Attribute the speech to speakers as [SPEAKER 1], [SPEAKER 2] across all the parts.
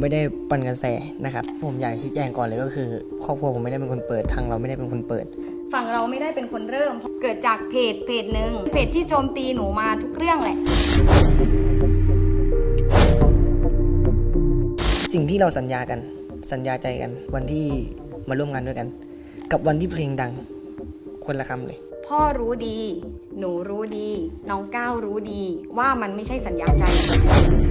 [SPEAKER 1] ไม่ได้ปั่นกระแสนะครับ ผมอยากชี้แจงก่อนเลยก็คือ ครอบครัวผมไม่ได้เป็นคนเปิดทางเราไม่ได้เป็นคนเปิด
[SPEAKER 2] ฝั่งเราไม่ได้เป็นคนเริ่ม เกิดจากเพจเพจหนึ่งเพจที่โจมตีหนูมาทุกเรื่องแหละ
[SPEAKER 1] สิ่งที่เราสัญญากันสัญญาใจกัน วันที่มาร่วมงานด้วยกัน กับวันที่เพลงดัง คนละคำเลย
[SPEAKER 2] พ่อรู้ดี หนูรู้ดี น้องก้าวรู้ดีว่ามันไม่ใช่สัญญาใจ
[SPEAKER 1] ผม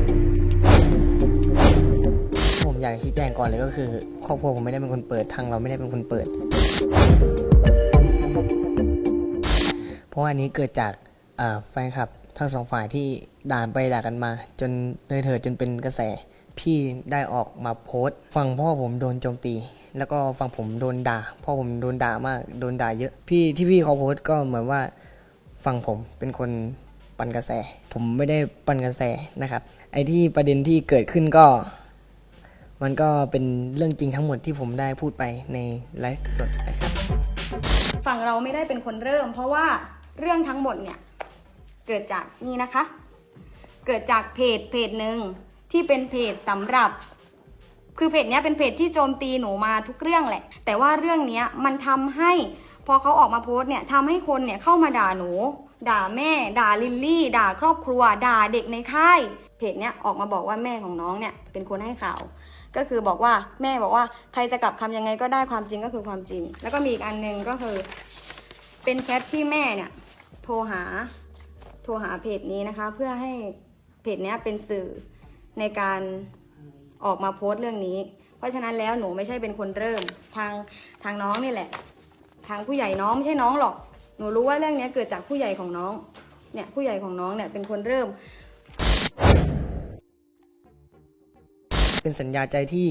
[SPEAKER 1] อยากชี้แจงก่อนเลยก็คือครอบครัวผมไม่ได้เป็นคนเปิดทางเราไม่ได้เป็นคนเปิด เพราะว่าอันนี้เกิดจากแฟนคลับทั้งสองฝ่ายที่ด่าไปด่ากันมา จนเลยเถิดจนเป็นกระแส พี่ได้ออกมาโพสต์ฝั่งพ่อผมโดนโจมตี แล้วก็ฝั่งผมโดนด่า พ่อผมโดนด่ามากโดนด่าเยอะ พี่ที่พี่เขาโพสต์ก็เหมือนว่าฝั่งผมเป็นคนปั่นกระแส ผมไม่ได้ปั่นกระแสนะครับ ไอ้ที่ประเด็นที่เกิดขึ้นก็ มันก็เป็นเรื่องจริงทั้งหมดที่ผมได้พูดไปในไลฟ์สดนะครับ
[SPEAKER 2] ฝั่งเราไม่ได้เป็นคนเริ่ม เพราะว่าเรื่องทั้งหมดเนี่ยเกิดจากนี่นะคะ เกิดจากเพจเพจหนึ่งที่เป็นเพจสำหรับ คือเพจเนี้ยเป็นเพจที่โจมตีหนูมาทุกเรื่องแหละ แต่ว่าเรื่องเนี้ยมันทำให้พอเขาออกมาโพสต์เนี่ยทำให้คนเนี่ยเข้ามาด่าหนู ด่าแม่ ด่าลิลลี่ ด่าครอบครัว ด่าเด็กในค่าย เพจเนี้ยออกมาบอกว่าแม่ของน้องเนี่ยเป็นคนให้ข่าว ก็คือบอกว่าแม่บอกว่าใครจะกลับคำยังไงก็ได้ความจริงก็คือความจริง แล้วก็มีอีกอันหนึ่งก็คือ เป็นแชทที่แม่เนี่ยโทรหาโทรหาเพจนี้นะคะ เพื่อให้เพจนี้เป็นสื่อในการออกมาโพสต์เรื่องนี้ เพราะฉะนั้นแล้วหนูไม่ใช่เป็นคนเริ่มทางทางน้องนี่แหละ ทางผู้ใหญ่น้องไม่ใช่น้องหรอก หนูรู้ว่าเรื่องนี้เกิดจากผู้ใหญ่ของน้องเนี่ยผู้ใหญ่ของน้องเนี่ยเป็นคนเริ่ม
[SPEAKER 1] เป็นสัญญาใจที่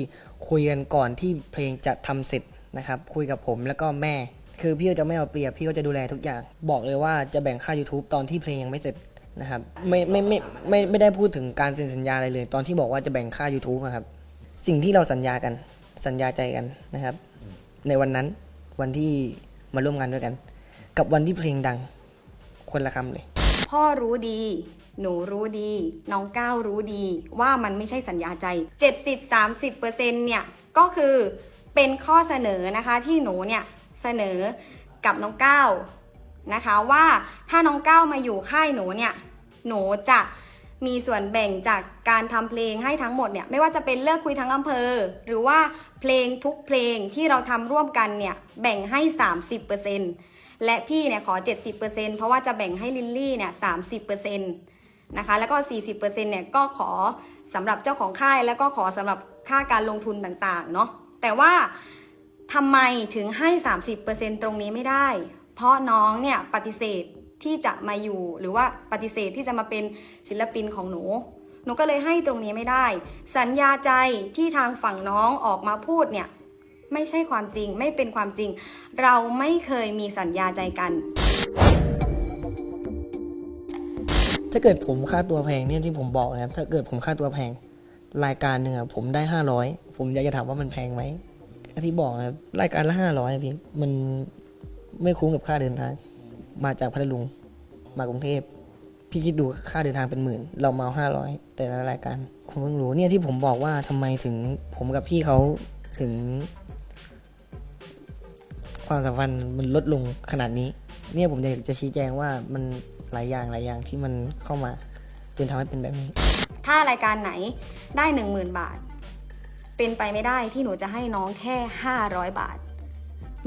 [SPEAKER 1] คุยกันก่อนที่เพลงจะทำเสร็จนะครับ คุยกับผมแล้วก็แม่ คือพี่ก็จะไม่เอาเปรียบพี่ก็จะดูแลทุกอย่าง บอกเลยว่าจะแบ่งค่า YouTube ตอนที่เพลงยังไม่เสร็จนะครับไม่ไม่ไม่ไม่ไม่ได้พูดถึงการเซ็นสัญญาอะไรเลย ตอนที่บอกว่าจะแบ่งค่า YouTube นะครับ สิ่งที่เราสัญญากันสัญญาใจกันนะครับ ในวันนั้นวันที่มาร่วมงานด้วยกัน กับวันที่เพลงดังคนละคำเลย
[SPEAKER 2] พ่อรู้ดี หนูรู้ดี น้องก้าวรู้ดี ว่ามันไม่ใช่สัญญาใจ 70-30%เนี่ย ก็คือเป็นข้อเสนอนะคะที่หนูเนี่ยเสนอกับน้องก้าวนะคะว่าถ้าน้องก้าวมาอยู่ค่ายหนูเนี่ยหนูจะมีส่วนแบ่งจากการทำเพลงให้ทั้งหมดเนี่ยไม่ว่าจะเป็นเลิกคุยทั้งอำเภอ หรือว่าเพลงทุกเพลงที่เราทำร่วมกันเนี่ยแบ่งให้ 30%และพี่เนี่ยขอ 70%เพราะว่าจะแบ่งให้ลิลลี่เนี่ย30% นะคะ แล้วก็ 40%เนี่ยก็ขอสำหรับเจ้าของค่าย แล้วก็ขอสำหรับค่าการลงทุนต่างๆเนาะแต่ว่าทำไมถึงให้ 30%ตรงนี้ไม่ได้ เพราะน้องเนี่ยปฏิเสธที่จะมาอยู่หรือว่าปฏิเสธที่จะมาเป็นศิลปินของหนู หนูก็เลยให้ตรงนี้ไม่ได้ สัญญาใจที่ทางฝั่งน้องออกมาพูดเนี่ยไม่ใช่ความจริงไม่เป็นความจริง เราไม่เคยมีสัญญาใจกัน
[SPEAKER 1] ถ้าเกิดผมค่าตัวแพงเนี่ยที่ผมบอกนะครับ ถ้าเกิดผมค่าตัวแพงรายการหนึ่งผมได้ห้าร้อยผมอยากจะถามว่ามันแพงไหมที่บอกนะครับรายการละห้าร้อยพี่มันไม่คุ้มกับค่าเดินทาง มาจากพัทลุงมากรุงเทพพี่คิดดูค่าเดินทางเป็นหมื่น เรามาห้าร้อยแต่ละรายการผมเพิ่งรู้เนี่ยที่ผมบอกว่าทำไมถึงผมกับพี่เขาถึง ความสัมพันธ์มันลดลงขนาดนี้ เนี่ยผมอยากจะชี้แจงว่ามัน ลายอย่างหลายอย่างที่มันเข้ามาจนทำให้เป็นแบบนี้
[SPEAKER 2] ถ้ารายการไหนได้ 10,000 บาท เป็นไปไม่ได้ที่หนูจะให้น้องแค่ 500 บาท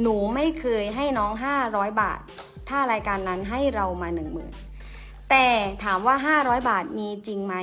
[SPEAKER 2] หนูไม่เคยให้น้อง 500 บาท ถ้ารายการนั้นให้เรามา 10,000 แต่ถามว่า 500 บาทมีจริงไหม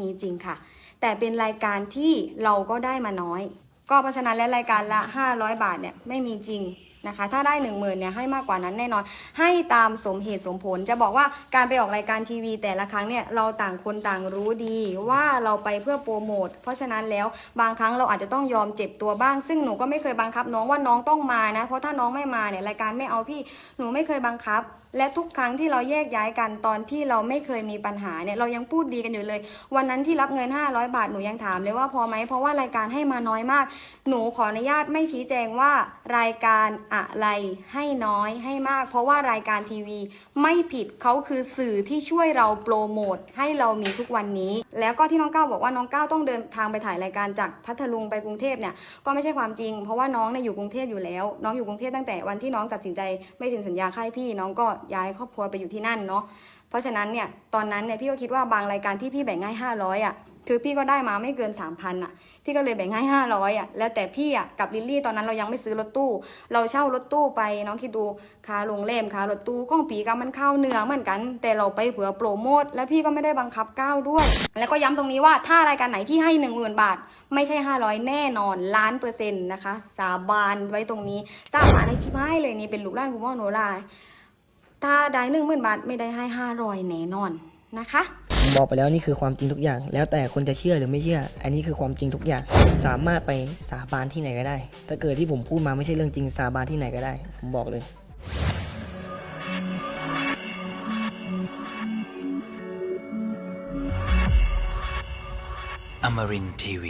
[SPEAKER 2] มีจริงค่ะ แต่เป็นรายการที่เราก็ได้มาน้อย ก็เพราะฉะนั้นแล้วรายการละ 500 บาทเนี่ยไม่มีจริง นะคะ ถ้าได้ 1 0,000เนี่ยให้มากกว่านั้นแน่นอน ให้ตามสมเหตุสมผล จะบอกว่าการไปออกรายการทีวี แต่ละครั้งเนี่ยเราต่างคนต่างรู้ดีว่าเราไปเพื่อโปรโมท เพราะฉะนั้นแล้วบางครั้งเราอาจจะต้องยอมเจ็บตัวบ้าง ซึ่งหนูก็ไม่เคยบังคับน้องว่าน้องต้องมานะ เพราะถ้าน้องไม่มาเนี่ยรายการไม่เอาพี่ หนูไม่เคยบังคับ และทุกครั้งที่เราแยกย้ายกันตอนที่เราไม่เคยมีปัญหาเนี่ยเรายังพูดดีกันอยู่เลย วันนั้นที่รับเงิน 500 บาทหนูยังถามเลยว่าพอไหมเพราะว่ารายการให้มาน้อยมาก หนูขออนุญาตไม่ชี้แจงว่ารายการอะไรให้น้อยให้มาก เพราะว่ารายการทีวีไม่ผิดเขาคือสื่อที่ช่วยเราโปรโมทให้เรามีทุกวันนี้ แล้วก็ที่น้องก้าวบอกว่าน้องก้าวต้องเดินทางไปถ่ายรายการจากพัทลุงไปกรุงเทพเนี่ยก็ไม่ใช่ความจริง เพราะว่าน้องเนี่ยอยู่กรุงเทพอยู่แล้ว น้องอยู่กรุงเทพตั้งแต่วันที่น้องตัดสินใจไม่เซ็นสัญญาค่ายพี่ น้องก็ย้ายครอบครัวไปอยู่ที่นั่นเนาะเพราะฉะนั้นเนี่ยตอนนั้นเนี่ยพี่ก็คิดว่าบางรายการที่พี่แบ่งให้500อะ คือพี่ก็ได้มาไม่เกิน3,000อะ พี่ก็เลยแบ่งให้ห้าร้อยอะ แล้วแต่พี่อะกับลิลลี่ตอนนั้นเรายังไม่ซื้อรถตู้ เราเช่ารถตู้ไปน้องคิดดูค่าโรงแรมค่ารถตู้ข้องปีกับมันเข้าเนื้อเหมือนกัน แต่เราไปเผื่อโปรโมทและพี่ก็ไม่ได้บังคับก้าวด้วย แล้วก็ย้ำตรงนี้ว่าถ้ารายการไหนที่ให้หนึ่งหมื่นบาท ไม่ใช่ห้าร้อยแน่นอนล้านเปอร์เซ็นต์นะคะ สาบานไว้ตรงนี้สาบานในชิพให้เลยนี่เป็นลูกหลานคุณพ่อโนราถ้าได้หนึ่งหมื่นบาทไม่ได้ให้ห้าร้อยแน่นอนนะคะ
[SPEAKER 1] ผมบอกไปแล้วนี่คือความจริงทุกอย่าง แล้วแต่คนจะเชื่อหรือไม่เชื่อ อันนี้คือความจริงทุกอย่าง สามารถไปสาบานที่ไหนก็ได้ ถ้าเกิดที่ผมพูดมาไม่ใช่เรื่องจริงสาบานที่ไหนก็ได้ ผมบอกเลย
[SPEAKER 3] Amarin TV